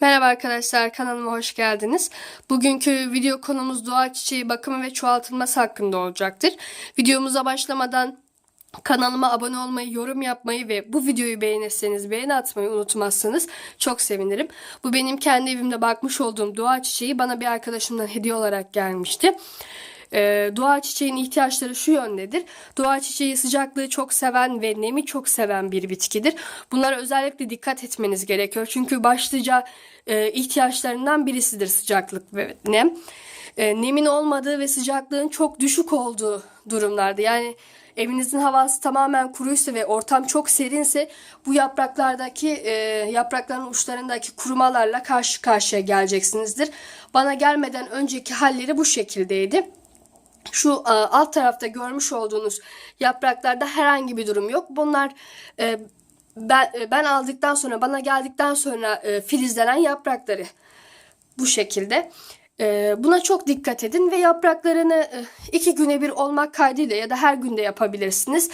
Merhaba arkadaşlar kanalıma hoş geldiniz. Bugünkü video konumuz doğa çiçeği bakımı ve çoğaltılması hakkında olacaktır. Videomuza başlamadan kanalıma abone olmayı, yorum yapmayı ve bu videoyu beğenirseniz beğeni atmayı unutmazsanız çok sevinirim. Bu benim kendi evimde bakmış olduğum doğa çiçeği bana bir arkadaşımdan hediye olarak gelmişti. Ee, doğa çiçeğin ihtiyaçları şu yöndedir. Doğa çiçeği sıcaklığı çok seven ve nemi çok seven bir bitkidir. Bunlara özellikle dikkat etmeniz gerekiyor. Çünkü başlıca e, ihtiyaçlarından birisidir sıcaklık ve nem. E, nemin olmadığı ve sıcaklığın çok düşük olduğu durumlarda yani evinizin havası tamamen kuruysa ve ortam çok serinse bu yapraklardaki e, yaprakların uçlarındaki kurumalarla karşı karşıya geleceksinizdir. Bana gelmeden önceki halleri bu şekildeydi. Şu e, alt tarafta görmüş olduğunuz yapraklarda herhangi bir durum yok. Bunlar e, ben, e, ben aldıktan sonra bana geldikten sonra e, filizlenen yaprakları bu şekilde. E, buna çok dikkat edin ve yapraklarını e, iki güne bir olmak kaydıyla ya da her günde yapabilirsiniz.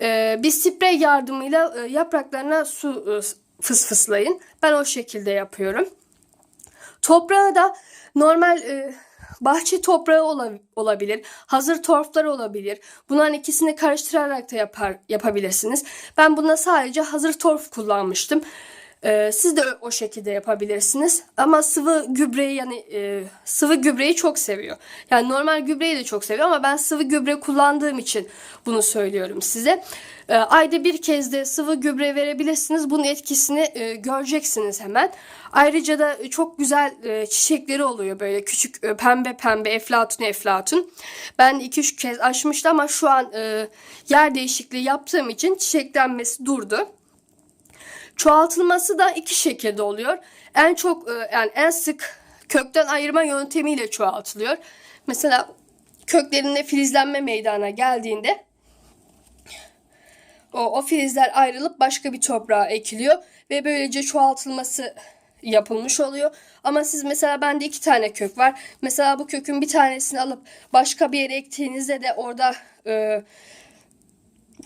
E, bir sprey yardımıyla e, yapraklarına su e, fısfıslayın. Ben o şekilde yapıyorum. Toprağı da normal e, bahçe toprağı ola- olabilir, hazır torflar olabilir. Bunların ikisini karıştırarak da yapar, yapabilirsiniz. Ben buna sadece hazır torf kullanmıştım. Ee, siz de o şekilde yapabilirsiniz. Ama sıvı gübreyi yani e, sıvı gübreyi çok seviyor. Yani normal gübreyi de çok seviyor ama ben sıvı gübre kullandığım için bunu söylüyorum size. Ee, ayda bir kez de sıvı gübre verebilirsiniz. Bunun etkisini e, göreceksiniz hemen. Ayrıca da çok güzel e, çiçekleri oluyor böyle küçük e, pembe pembe eflatun eflatun. Ben 2-3 kez açmıştım ama şu an e, yer değişikliği yaptığım için çiçeklenmesi durdu. Çoğaltılması da iki şekilde oluyor. En çok e, yani en sık kökten ayırma yöntemiyle çoğaltılıyor. Mesela köklerinde filizlenme meydana geldiğinde o, o filizler ayrılıp başka bir toprağa ekiliyor ve böylece çoğaltılması yapılmış oluyor. Ama siz mesela bende iki tane kök var. Mesela bu kökün bir tanesini alıp başka bir yere ektiğinizde de orada e,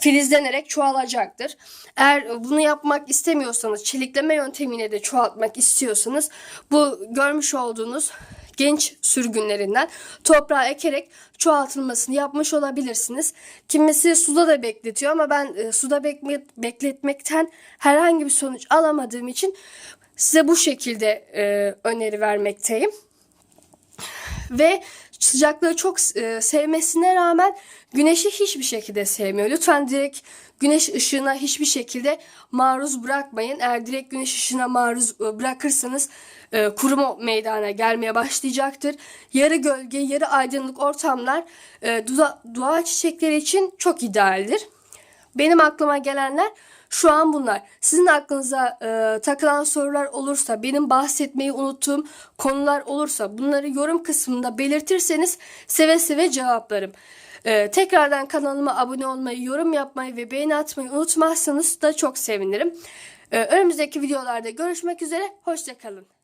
filizlenerek çoğalacaktır. Eğer bunu yapmak istemiyorsanız, çelikleme yöntemiyle de çoğaltmak istiyorsanız bu görmüş olduğunuz genç sürgünlerinden toprağa ekerek çoğaltılmasını yapmış olabilirsiniz. Kimisi suda da bekletiyor ama ben e, suda bekme- bekletmekten herhangi bir sonuç alamadığım için size bu şekilde e, öneri vermekteyim ve sıcaklığı çok e, sevmesine rağmen güneşi hiçbir şekilde sevmiyor. Lütfen direkt güneş ışığına hiçbir şekilde maruz bırakmayın. Eğer direkt güneş ışığına maruz e, bırakırsanız e, kuruma meydana gelmeye başlayacaktır. Yarı gölge, yarı aydınlık ortamlar e, doğa, doğa çiçekleri için çok idealdir. Benim aklıma gelenler şu an bunlar. Sizin aklınıza e, takılan sorular olursa, benim bahsetmeyi unuttuğum konular olursa bunları yorum kısmında belirtirseniz seve seve cevaplarım. E, tekrardan kanalıma abone olmayı, yorum yapmayı ve beğeni atmayı unutmazsanız da çok sevinirim. E, önümüzdeki videolarda görüşmek üzere, hoşçakalın.